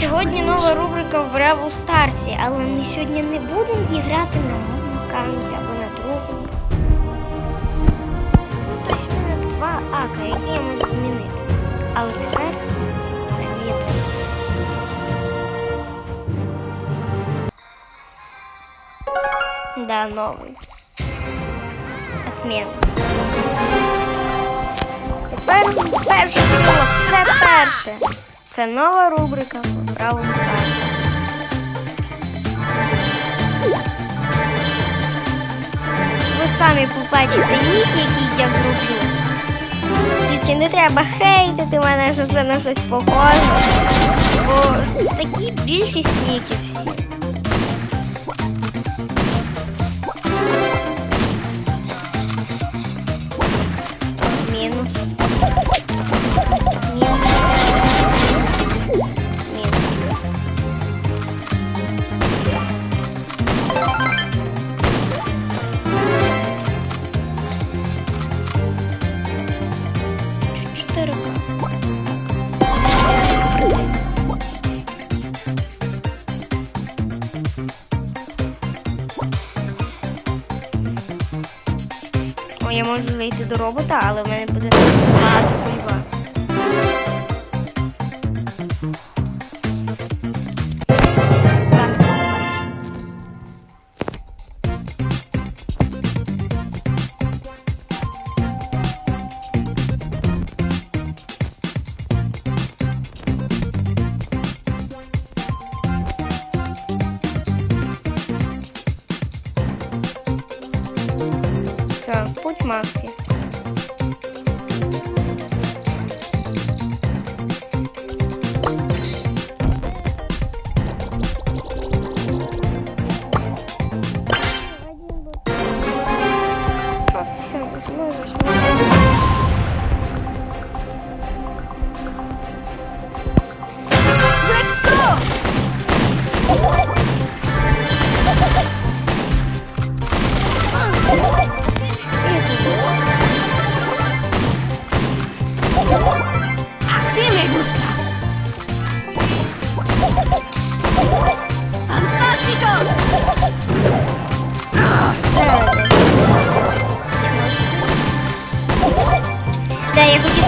сьогодні нова рубрика в Бравл Старсі, але ми сьогодні не будемо іграти на моєму аккаунті або на другому. Тобто в мене два ака, які я можу змінити. Але тепер є третій. Да, новий. Отмена. Тепер перше все перше. Це нова рубрика Бравл Старс. Ви самі побачите нік, який я зроблю. Тільки не треба хейтити мене, що це на щось похоже. Бо такі більшість ніків всі. Робота, але в мене буде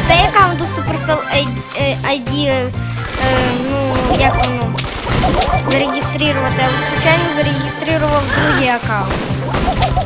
цей аккаунт у Supercell ID, е, ну, як воно, зареєструвати, але случайно зареєстрував другий аккаунт.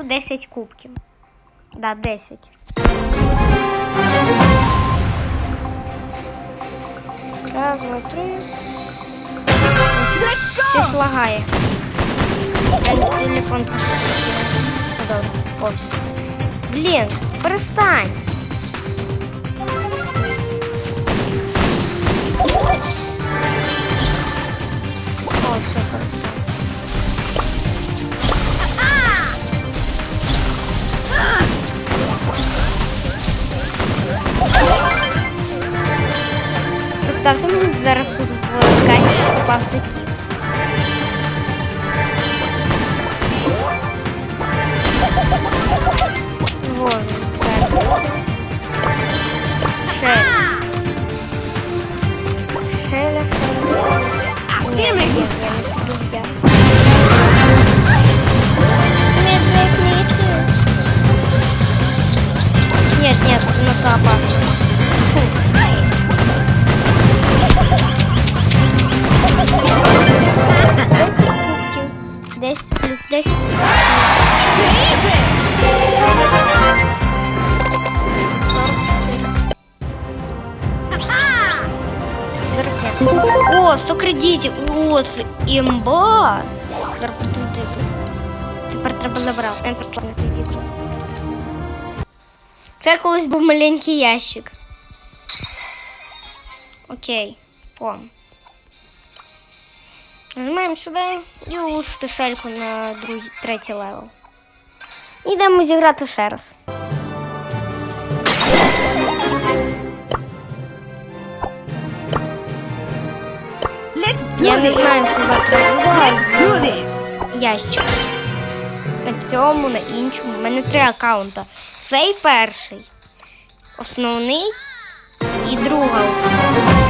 Я 10 кубків. Да, 10. Раз, два, три. Щось лагає. Телефон Все добре. Ось. Блін, перестань. Представте мені зараз тут в канці попався кіт. Вот він, так. Шеля. Шеля, шеля, шеля. Así Ні, me ні, gusta. я не піду в я. Нет, нет, нет, нет. Нет, нет, ну это опасно. Фу. 10 плюс 10. О, 100 кредитів. О, це імба. Зарплату дизель. Тепер треба набрав. Зарплату дизель. Це колись був маленький ящик. Окей. Пом. Нажимаємо сюди і улучшити шельку на другий, третій левел. Йдемо зіграти ще раз. Я не знаю, що завтра буде do ящик. На цьому, на іншому. У мене три аккаунта. Цей перший. Основний і друга основна.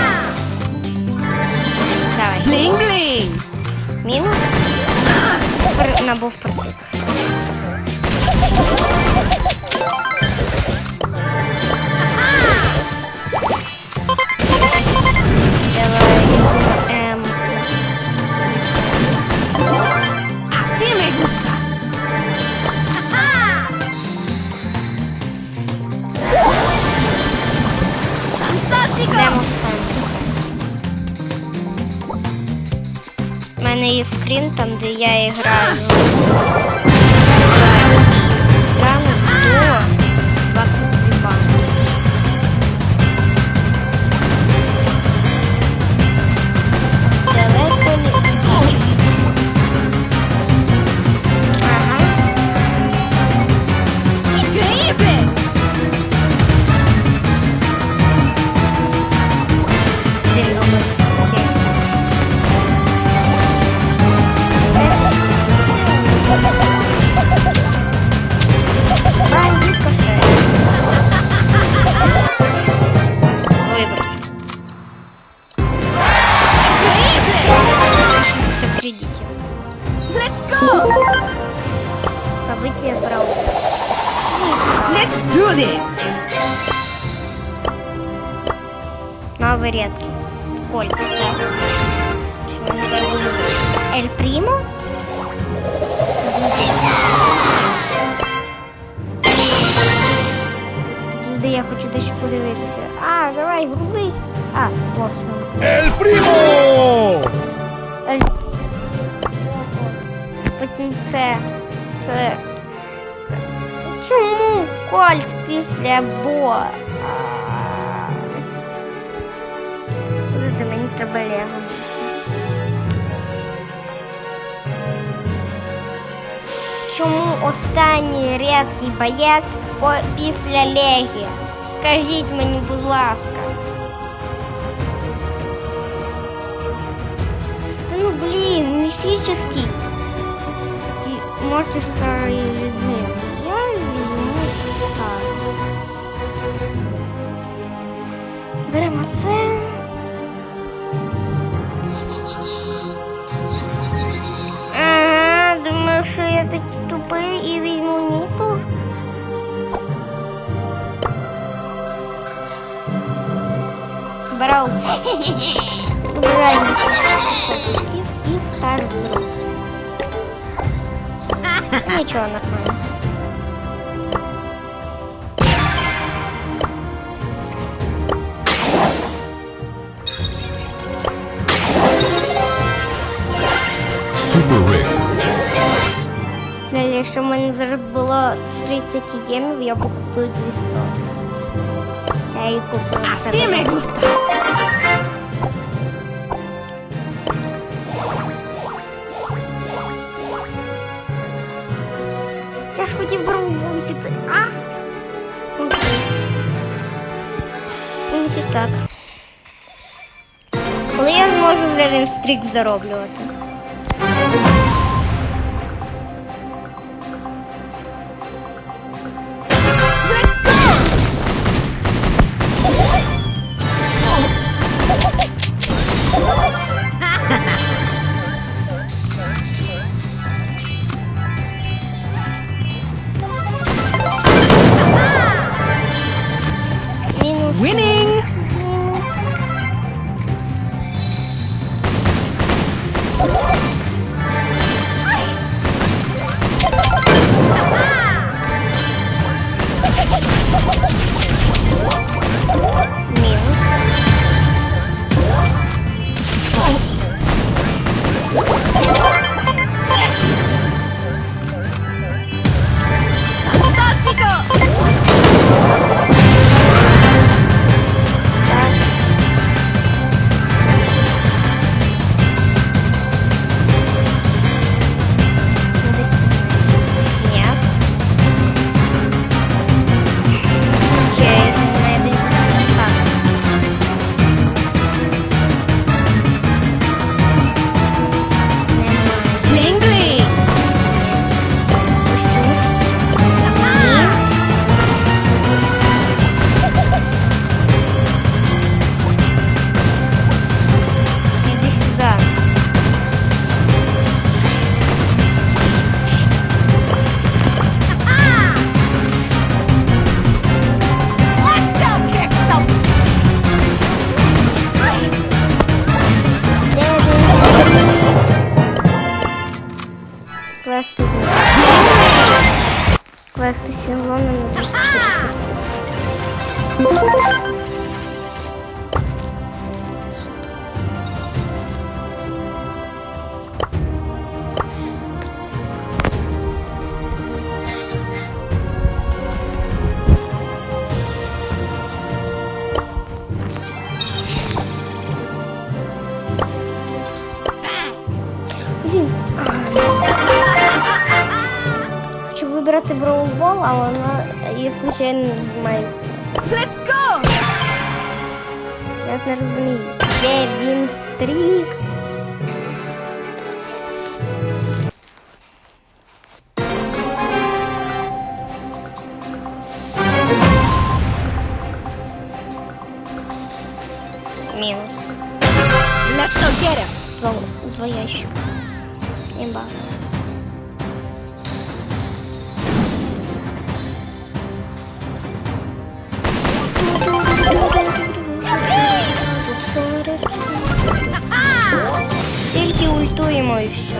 Тепер набув мене є скрін там, де я і граю. Він. ¡El primo! Ель Потім це. Це. Чому кольт після бо? Подожди, мені треба лего. Чому останній рідкий боєць після легі? Скажіть мені, будь ласка. Та ну блін, міфічний. І Можете. Я візьму так. Беремо це. Ага, думаю, що я такий тупий і візьму Ніку. Брав. Вибираємо і старт. Нічого нормально. Rick. Далі, Якщо в мене зараз було 30 ємів, я б купив 200. Я її купила. Así хотів піти. А? Ну, так. Коли я зможу вже він стрік зароблювати? Квести сезону Хочу вибрати броулбол, а вона, і случайно не відбувається. Let's go! Я от не розумію. Де він стрік? Мінус. Let's go get him! Два, два ящика. Имба. Ультуємо і все.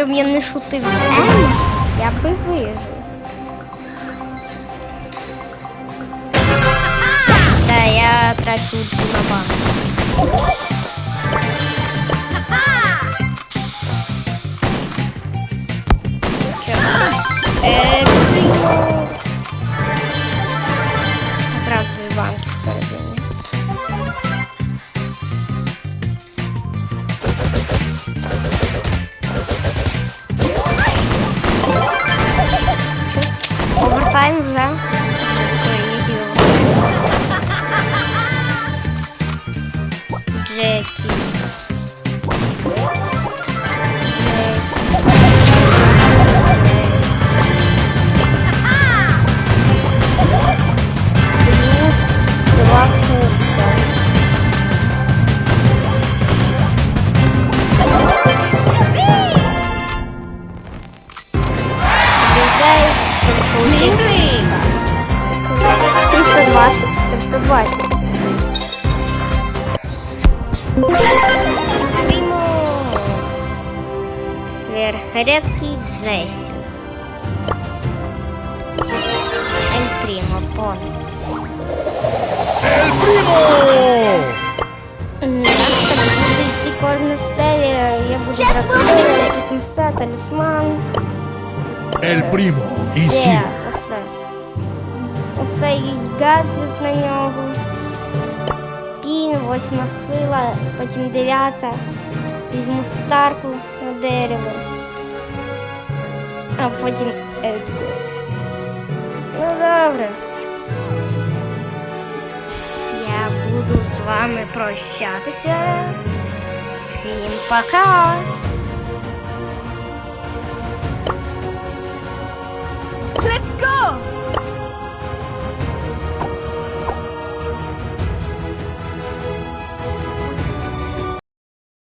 Якщо б я не шутив з я би вижив. Та я трачу на банк. ücreti. Примо. Сверхредкий Джесси. Эль Примо, пон. Буде йти кожну серію. Я буду брати все, талісман. El primo is Є, here. оце. Оцей гаджет на нього. Пін, восьма сила, потім дев'ята. Візьму старку на дерево. А потім Едгу. Ну добре. Я буду з вами прощатися. Всім пока! Let's go!